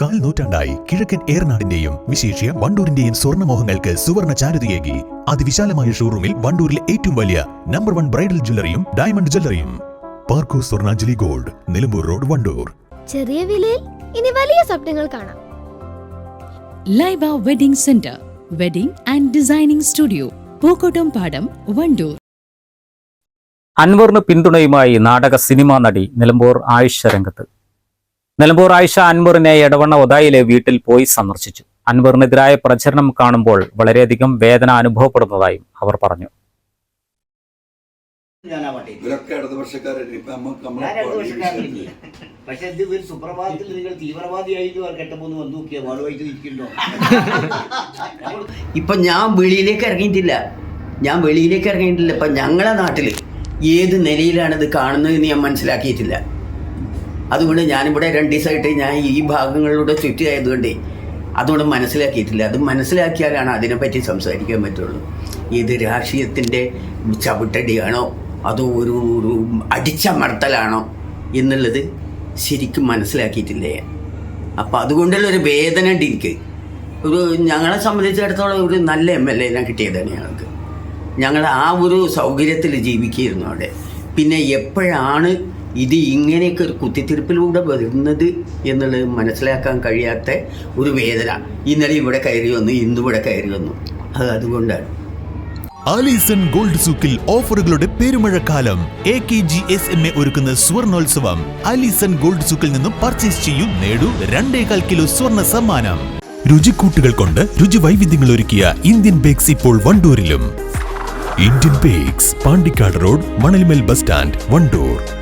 കാൽ നൂറ്റാണ്ടായി കിഴക്കൻ ഏറനാടിന്റെയും വിശേഷ്യ വണ്ടൂരിന്റെയും സ്വർണമോഹങ്ങൾക്ക് സുവർണ ചാരുതയേകി. അതിവിശാലമായ ഷോറൂമിൽ വണ്ടൂരിലെ ഏറ്റവും വലിയ നമ്പർ വൺ ബ്രൈഡൽ ജ്വല്ലറിയും ഡയമണ്ട് ജ്വല്ലറിയും. പാർക്കോ സ്വർണാഞ്ജലി ഗോൾഡ് നിലമ്പൂർ റോഡ് വണ്ടൂർ. ചെറിയ വിലയിൽ ഇനി വലിയ സ്വപ്നങ്ങൾ കാണാം. Laiba wedding centre wedding and designing studio Pookkottumpadam Wandoor. അൻവറിന് പിന്തുണയുമായി നാടക സിനിമാ നടി നിലമ്പൂർ ആയുഷ രംഗത്ത്. നിലമ്പൂർ ആയിഷ അൻവറിനെ എടവണ്ണ ഒതായിലെ വീട്ടിൽ പോയി സന്ദർശിച്ചു. അൻവറിനെതിരായ പ്രചരണം കാണുമ്പോൾ വളരെയധികം വേദന അനുഭവപ്പെടുന്നതായും അവർ പറഞ്ഞു. ഇവരൊക്കെ ഇപ്പൊ നമുക്ക് ഞാൻ നമ്മളെ ഇടതുപക്ഷക്കാരനില്ലേ പക്ഷെ ഇത് ഒരു സുപ്രഭാതത്തിൽ നിങ്ങൾ തീവ്രവാദിയായിട്ട് കെട്ടപ്പോന്ന് വന്നു നോക്കിയ വാളുമായിട്ട് നിൽക്കണ്ടോ ഇപ്പൊ ഞാൻ വെളിയിലേക്ക് ഇറങ്ങിയിട്ടില്ല. ഞാൻ വെളിയിലേക്ക് ഇറങ്ങിയിട്ടില്ല. ഇപ്പൊ ഞങ്ങളെ നാട്ടിൽ ഏത് നിലയിലാണ് ഇത് കാണുന്നതെന്ന് ഞാൻ മനസ്സിലാക്കിയിട്ടില്ല. അതുകൊണ്ട് ഞാനിവിടെ രണ്ട് ദിവസമായിട്ട് ഞാൻ ഈ ഭാഗങ്ങളിലൂടെ ചുറ്റിയായതുകൊണ്ട് അതുകൊണ്ട് മനസ്സിലാക്കിയിട്ടില്ല. അത് മനസ്സിലാക്കിയാലാണ് അതിനെപ്പറ്റി സംസാരിക്കാൻ പറ്റുള്ളൂ. ഇത് രാഷ്ട്രീയത്തിന്റെ ചവിട്ടടിയാണോ? അതോ ഒരു ഒരു അടിച്ചമർത്തലാണോ എന്നുള്ളത് ശരിക്കും മനസ്സിലാക്കിയിട്ടില്ല ഞാൻ. അപ്പം അതുകൊണ്ടുള്ള ഒരു വേദന ഉണ്ട് എനിക്ക്. ഒരു ഞങ്ങളെ സംബന്ധിച്ചിടത്തോളം ഒരു നല്ല എം എൽ എനെ കിട്ടിയതാണ് ഞങ്ങൾക്ക്. ഞങ്ങൾ ആ ഒരു സൗകര്യത്തിൽ ജീവിക്കുകയായിരുന്നു അവിടെ. പിന്നെ എപ്പോഴാണ് ഇത് ഇങ്ങനെയൊക്കെ ഒരു കുത്തിത്തിരിപ്പിലൂടെ വരുന്നത് എന്നുള്ളത് മനസ്സിലാക്കാൻ കഴിയാത്ത ഒരു വേദന. ഇന്നലെ ഇവിടെ കയറി വന്നു ഇന്ന് ഇവിടെ കയറി വന്നു. അത് അതുകൊണ്ടാണ്. ആലീസൺ ഗോൾഡ് സൂക്കിൽ ഓഫറുകളുടെ പെരുമഴക്കാലം. A K G S M A ഒരുക്കുന്ന സ്വർണോത്സവം. ആലീസൺ ഗോൾഡ് സൂക്കിൽ നിന്നും പർച്ചേസ് ചെയ്യൂ നേടൂ രണ്ടേകാൽ കിലോ സ്വർണ സമ്മാനം. രുചിക്കൂട്ടുകൾ കൊണ്ട് രുചി വൈവിധ്യങ്ങൾ ഒരുക്കിയ ഇന്ത്യൻ ബേക്സ് ഇപ്പോൾ വണ്ടൂരിലും. Indian Bakes Pandikkad road Manalmel bus stand Wandoor.